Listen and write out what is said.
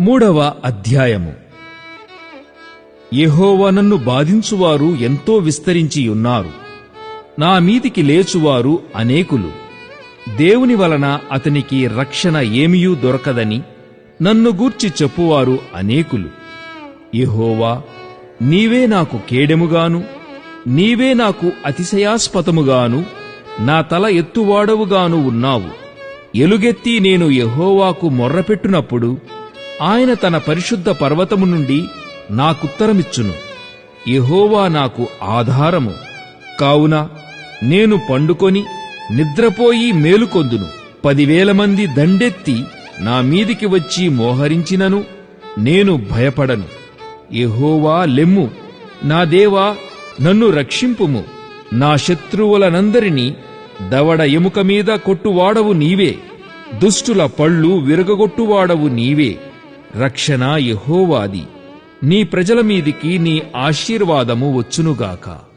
మూడవ అధ్యాయము. యెహోవా నన్ను బాధించువారు ఎంతో విస్తరించియున్నారు నా మీదికి లేచువారు అనేకులు. దేవుని వలన అతనికి రక్షణ ఏమియూ దొరకదని నన్ను గూర్చి చెప్పువారు అనేకులు. యహోవా నీవే నాకు కేడెముగాను నీవే నాకు అతిశయాస్పదముగాను నా తల ఎత్తువాడవుగాను ఉన్నావు. ఎలుగెత్తి నేను యహోవాకు మొర్రపెట్టునప్పుడు ఆయన తన పరిశుద్ధ పర్వతము నుండి నాకుత్తరమిచ్చును. యహోవా నాకు ఆధారము. కావున నేను పండుకొని నిద్రపోయి మేలుకొందును పదివేల మంది దండెత్తి నా మీదికి వచ్చి మోహరించినను నేను భయపడను. ఎహోవా లెమ్ము. నా దేవా నన్ను రక్షింపుము. నా శత్రువులనందరినీ దవడ ఎముక మీద కొట్టువాడవు నీవే. దుష్టుల పళ్ళు విరగగొట్టువాడవు నీవే. రక్షణ యహోవాది. నీ ప్రజల మీదికి నీ ఆశీర్వాదము వచ్చునుగాక.